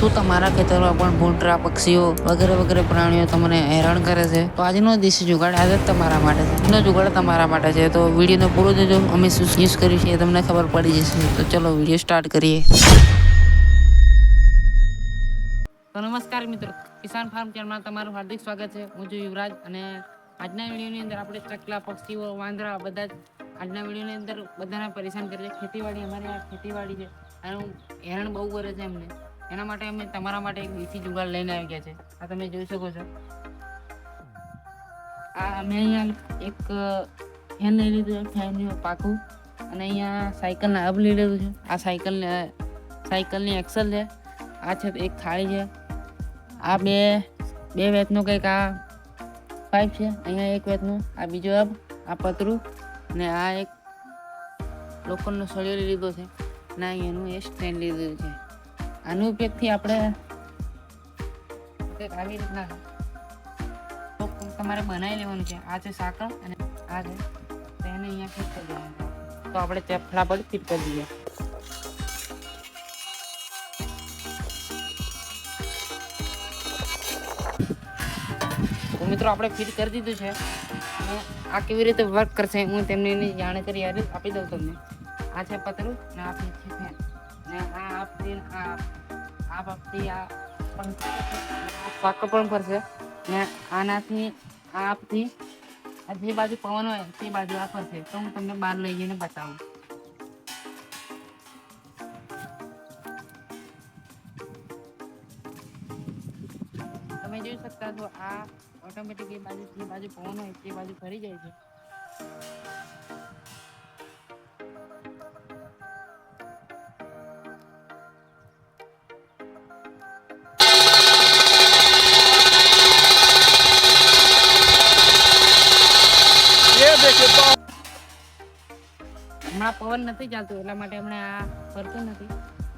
શું તમારા ખેતરમાં પણ ભૂંડરા પક્ષીઓ વગેરે વગેરે પ્રાણીઓ તમને હેરાન કરે છે? તો આજનો દેશી જુગાડ આજે જ તમારા માટે છે. આજનો જુગાડ તમારા માટે છે. તો વિડીયોનો પૂરો જોજો. અમે શું યુઝ કર્યું છે તમને ખબર પડી જશે. તો ચલો વીડિયો સ્ટાર્ટ કરીએ. તો નમસ્કાર મિત્રો. કિસાન ફાર્મ ચેનલમાં તમારું હાર્દિક સ્વાગત છે. હું છું યુવરાજ અને આજના વિડીયોની અંદર આપણે ચકલા, પક્ષીઓ, વાંદરા બધા જ આજના વિડીયોની અંદર બધાને પરેશાન કરે છે ખેતીવાડી અમારી આ ખેતીવાડી છે. અને હેરાન બહુ કરે છે એમને. એના માટે અમે તમારા માટે એક દેશી જુગાડ લઈને આવી ગયા છે. આ તમે જોઈ શકો છો. આ અમે અહીંયા એક ફેન લઈ લીધું છે ફેનનું પાકું. અને અહીંયા સાયકલના હબ લઈ લીધું છે. આ સાયકલ સાયકલની એક્સલ છે. આ છે એક થાળી છે. આ બે બે વેતનું કંઈક આ પાઇપ છે. અહીંયા એક વેતનું, આ બીજો હબ, આ પતરું, અને આ એક લોખંડનો સળિયો લીધો છે. અને અહીંયાનું એ સ્ટેન્ડ લીધું છે. આનો ઉપયોગથી આપણે આવી રીતના તમારે બનાવી લેવાનું છે. આ છે સાકર અને આ છે તેને અહીંયા ફિટ કરી દેવાનું. તો આપણે તે પર ફિટ કરી દઈએ. તો મિત્રો આપણે ફિટ કરી દીધું છે. અને આ કેવી રીતે વર્ક કરશે હું તેમને એની જાણકારી આપી દઉં તમને. આ છે પતરું ને આ છે ફેન. ને આ આ આ આપતી આ પાકો પણ ફરશે. ને આનાથી આપથી જે બાજુ પવન હોય, તે બાજુ આ ફરશે. તો હું તમને બહાર લઈ જઈને બતાવું. તમે જોઈ શકતા છો આ ઓટોમેટિક એ બાજુ, જે બાજુ પવન હોય, તે બાજુ ફરી જાય છે. હમણાં પવન નથી ચાલતું, એટલા માટે હમણાં આ ફરતું નથી.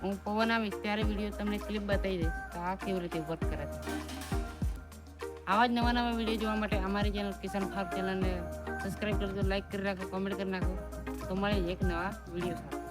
હું પવન આવીશ ત્યારે વીડિયો તમને ક્લિપ બતાવી દઈશ તો આ કેવી રીતે વર્ક કરે છે. આવા જ નવા નવા વીડિયો જોવા માટે અમારી ચેનલ કિસાન ફાર્મ ચેનલને સબસ્ક્રાઈબ કરજો લાઈક કરી નાખો કોમેન્ટ કરી નાખો. તો મળે એક નવા વીડિયો સાથે.